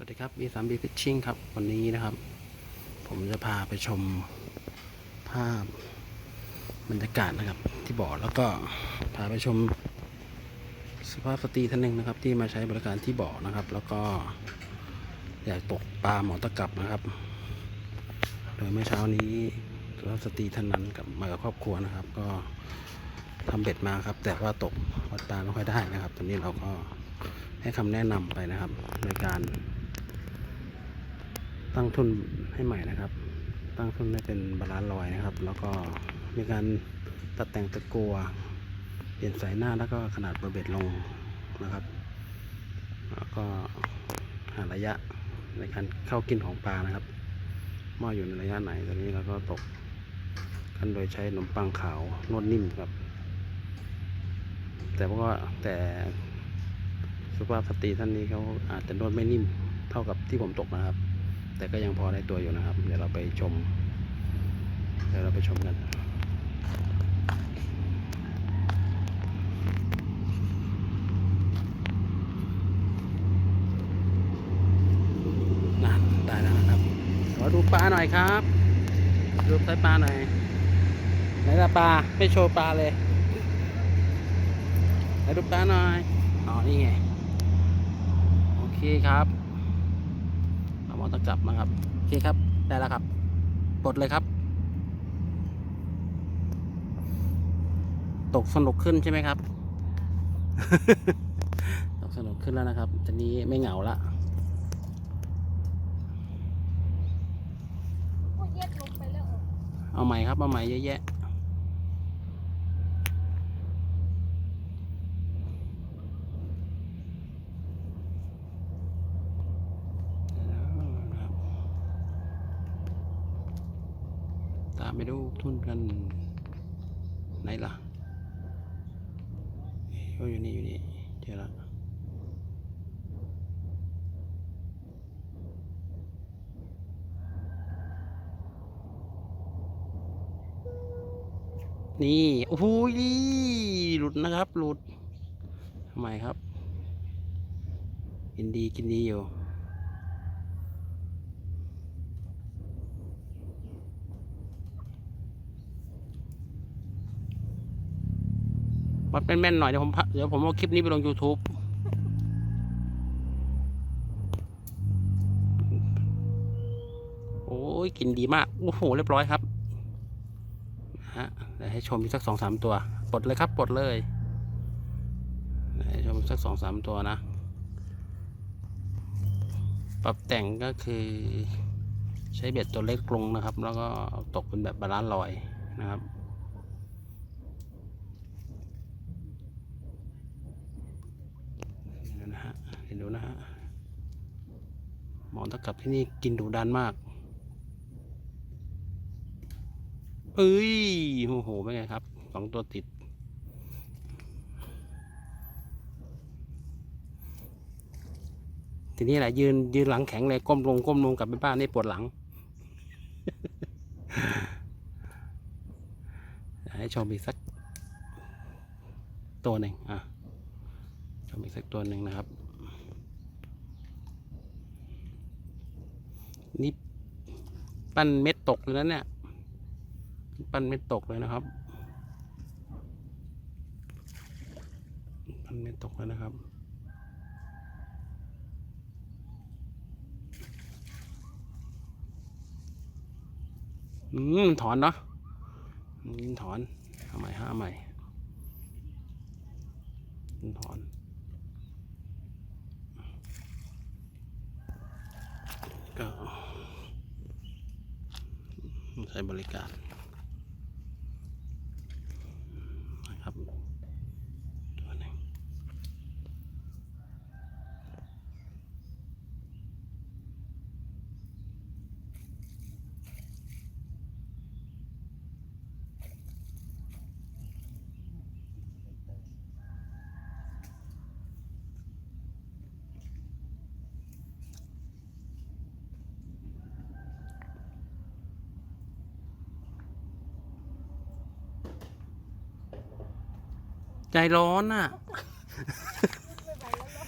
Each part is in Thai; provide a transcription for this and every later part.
สวัสดีครับ B3B Fishing ครับ วันนี้นะครับ ผมจะพาไปชมภาพบรรยากาศนะครับ ที่บ่อแล้วก็พาไปชมสภาพสตรีท่านหนึ่งนะครับ ที่มาใช้บริการที่บ่อนะครับ แล้วก็อยากตกปลาหมอตะกับนะครับ โดยเมื่อเช้านี้สภาพสตรีท่านนั้นกับมากับครอบครัวนะครับ ก็ทำเบ็ดมาครับ แต่ว่าตกวัดปลาไม่ค่อยได้นะครับ ตอนนี้เราก็ให้คำแนะนำไปนะครับในการ ตั้งทุนให้ใหม่นะครับ ตั้งทุนให้เป็นบาลานซ์ลอยนะครับ แล้วก็มีการตัดแต่งตะกัว เปลี่ยนสายหน้าแล้วก็ขนาดเบอร์เบ็ดลงนะครับ แล้วก็หาระยะในการเข้ากินของปลานะครับว่าอยู่ในระยะไหนตอนนี้เราก็ตกกันโดยใช้ขนมปังขาวนวดนิ่มครับ แต่ว่าแต่สุภาพสตรีท่านนี้เขาอาจจะนวดไม่นิ่มเท่ากับที่ผมตกนะครับ แต่ก็ยังพอได้ตัวอยู่นะครับ เดี๋ยวเราไปชม เดี๋ยวเราไปชมกันนั่นได้แล้วนะครับขอดูปลาหน่อยครับดูสายปลาหน่อยไหนละปลาไม่โชว์ปลาเลยไหนดูปลาหน่อยอ๋อนี่ไงโอเคครับ ตะกลับมาครับโอเคครับได้แล้วครับปลดเลยครับ ตกสนุกขึ้นใช่ไหมครับ ตกสนุกขึ้นแล้วนะครับตอนนี้ไม่เหงาละโอ้ยแยกลงไปแล้วเหรอเอาใหม่ครับเอาใหม่เยอะแยะ ตามไปดูทุนกัน ไหนล่ะโอ้อยู่นี่อยู่นี่เจอแล้วนี่โอ้โหหลุดนะครับ หลุดทำไมครับ กินดีกินดีอยู่ วัดแม่นๆหน่อยเดี๋ยวผมเดี๋ยวผมเอาคลิปนี้ไปลง YouTube โอ้ยกลินดีมาก โอ้โห เรียบร้อยครับฮะเดี๋ยวให้ชมอีกสักสองสามตัว ปลดเลยครับ ปลดเลยให้ชมสักสองสามตัวนะ ปรับแต่งก็คือใช้เบ็ดตัวเล็กลงนะครับ แล้วก็ตกเป็นแบบบาลานซ์ลอยนะครับ เดี๋ยวนะฮะเดี๋ยวดูนะฮะ หมอตะกับที่นี่กินดุดันมากเอ้ยโอ้โหเป็นไงครับสองตัวติด ทีนี้แหละยืนยืนหลังแข็งเลยก้มลงก้มลงกลับไปบ้านนี่ปวดหลัง ให้ชมอีกสักตัวหนึ่งอะชมอีกสักตัวหนึ่งนะครับ นี่ปั้นเม็ดตกเลยนะเนี่ย ปั้นเม็ดตกเลยนะครับ ปั้นเม็ดตกแล้วนะครับอืมถอนเนาะอืมถอนเอาใหม่ห้าใหม่ถอนก็ ใช้บริการนะครับตัวหนึ่ง ใจร้อนน่ะไม่ไหวแล้วเหรอ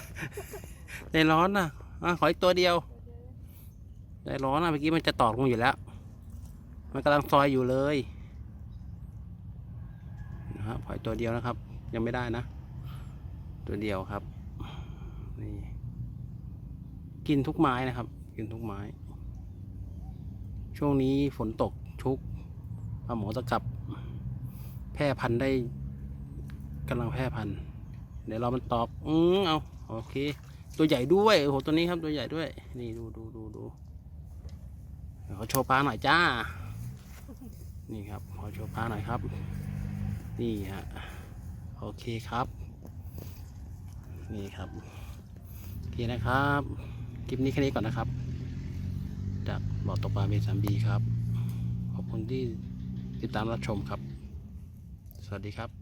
ใจร้อนน่ะอะขออีกตัวเดียวเดี๋ยวใจร้อนอะเมื่อกี้มันจะตอดลงอยู่แล้ว มันกำลังซอยอยู่เลยนะครับขออีกตัวเดียวนะครับ ยังไม่ได้นะ ตัวเดียวครับ นี่ กินทุกไม้นะครับ กินทุกไม้ ช่วงนี้ฝนตกชุกปลาหมอตะกับ แพร่พันธุ์ได้ กำลังแพร่พันธุ์เดี๋ยวเรามันตอกอืมเอาโอเค ตัวใหญ่ด้วยโอ้โหตัวนี้ครับตัวใหญ่ด้วย นี่ดูดูดูดูขอโชว์ปลาหน่อยจ้า นี่ครับขอโชว์ปลาหน่อยครับ นี่ฮะโอเคครับ นี่ครับโอเคนะครับคลิปนี้แค่นี้ก่อนนะครับจากบ่อตกปลาเมสัมบีครับ ขอบคุณที่ติดตามรับชมครับ สวัสดีครับ